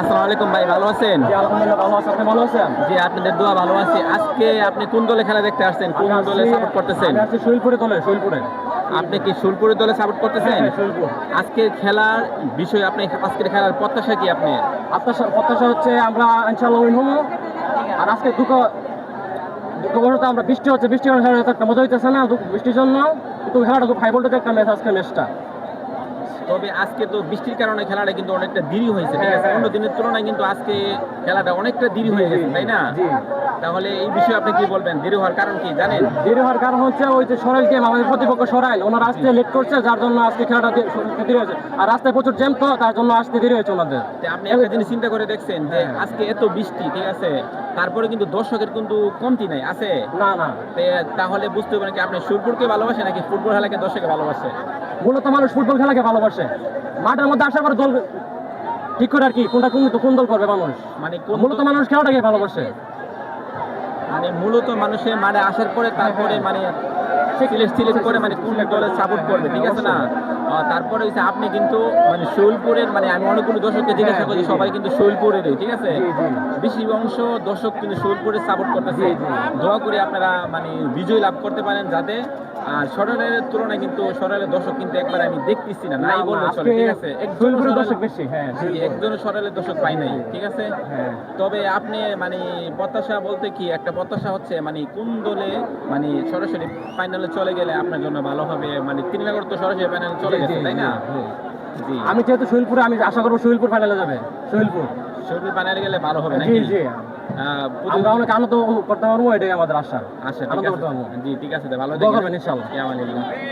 আসসালামু আলাইকুম ভাই ভালো আছেন? জি আলহামদুলিল্লাহ ভালো আছি। আপনি ভালো আছেন? জি আপনাদের দোয়া ভালো আছে। আজকে আপনি কোন দলে খেলা দেখতে আসছেন? কোন দলে সাপোর্ট করতেছেন? আমি শৈলপুরে দলে শৈলপুরে। আপনি কি সুলপুরের দলে সাপোর্ট করতেছেন? হ্যাঁ, আজকের খেলার বিষয় আপনি আজকের খেলার প্রত্যাশা কি আপনি প্রত্যাশা হচ্ছে আমরা ইনশাল্লাহ উইন হব। আর আজকে দুঃখ দুঃখবশত আমরা বৃষ্টি হচ্ছে বৃষ্টি কারণে একটা মজা হইতেছে না বৃষ্টির জন্য। কিন্তু খেলাটা খুব হাই ভোল্টেজ একটা ম্যাচ আজকে ম্যাচটা তবে আজকে তো বৃষ্টির কারণে খেলাটা কিন্তু অনেকটা দেরি হয়েছে ঠিক আছে? হ্যাঁ, অন্য দিনের তুলনায় কিন্তু আজকে খেলাটা অনেকটা দেরি হয়ে গেছে তাই না? তাহলে এই বিষয়ে আপনি কি বলবেন? দেরি হওয়ার কারণ কি জানেন? দেরি হওয়ার কারণ হচ্ছে ওই যে সরাইল টিম আমাদের প্রতিপক্ষ সরাইল ওনারা আসতে লেট করছে যার জন্য আজকে খেলাটা দেরি হয়েছে। আর রাস্তায় প্রচুর জ্যাম তো তার জন্য আসতে দেরি হয়েছে ওনাদের। আপনি একটা জিনিস চিন্তা করে দেখছেন যে হ্যাঁ। আজকে এত বৃষ্টি ঠিক আছে? তারপরে কিন্তু দর্শকের কিন্তু কমতি নাই আছে? না না। তাহলে বুঝতে পারেন কি আপনি সুরপুরকে ভালোবাসে নাকি ফুটবল খেলাকে দর্শকে ভালোবাসে মূলত মানুষ ফুটবল খেলাকে ভালোবাসে। মাঠের মধ্যে আসার পর দল ঠিক করে আর কি কোনটা কোন কোন দল করবে মানুষ? মানে মূলত মানুষ খেলাটাকে ভালোবাসে। মানে মূলত মানুষের মানে আসার পরে তারপরে মানে সিলেক্ট সিলেক্ট করে মানে কোন দলে সাপোর্ট করবে ঠিক আছে না? তারপরে হচ্ছে আপনি কিন্তু মানে শৈলপুরের মানে আমি অনেকগুলো দর্শককে জিজ্ঞাসা করি সবাই কিন্তু শৈলপুরেরই ঠিক আছে। বেশি অংশ দর্শক কিন্তু শৈলপুরের সাপোর্ট করতেছে। দোয়া করি আপনারা মানে বিজয় লাভ করতে পারেন যাতে আর সরলের তুলনায় কিন্তু সরলের দর্শক কিন্তু একবার আমি দেখতেছি না নাই বললে চলে ঠিক আছে? একজন দর্শক বেশি হ্যাঁ একজন সরলের দর্শক পাই নাই ঠিক আছে? হ্যাঁ। তবে আপনি মানে প্রত্যাশা বলতে কি একটা প্রত্যাশা হচ্ছে মানে কোন দলে মানে সরাসরি ফাইনালে চলে গেলে আপনার জন্য ভালো হবে? মানে তিন নগর তো সরাসরি ফাইনালে চলে গেছে তাই না? আমি যেহেতু শৈলপুরে আমি আশা করব শৈলপুর ফাইনালে যাবে শৈলপুর গেলে ভালো হবে নাকি? জি। জি আমরা অনেক আনন্দ করতে পারব এটাই আমাদের আশা। আশা ঠিক আনন্দ আছে। করতে পারব। জি ঠিক আছে। ভালো দোয়া থাকেন।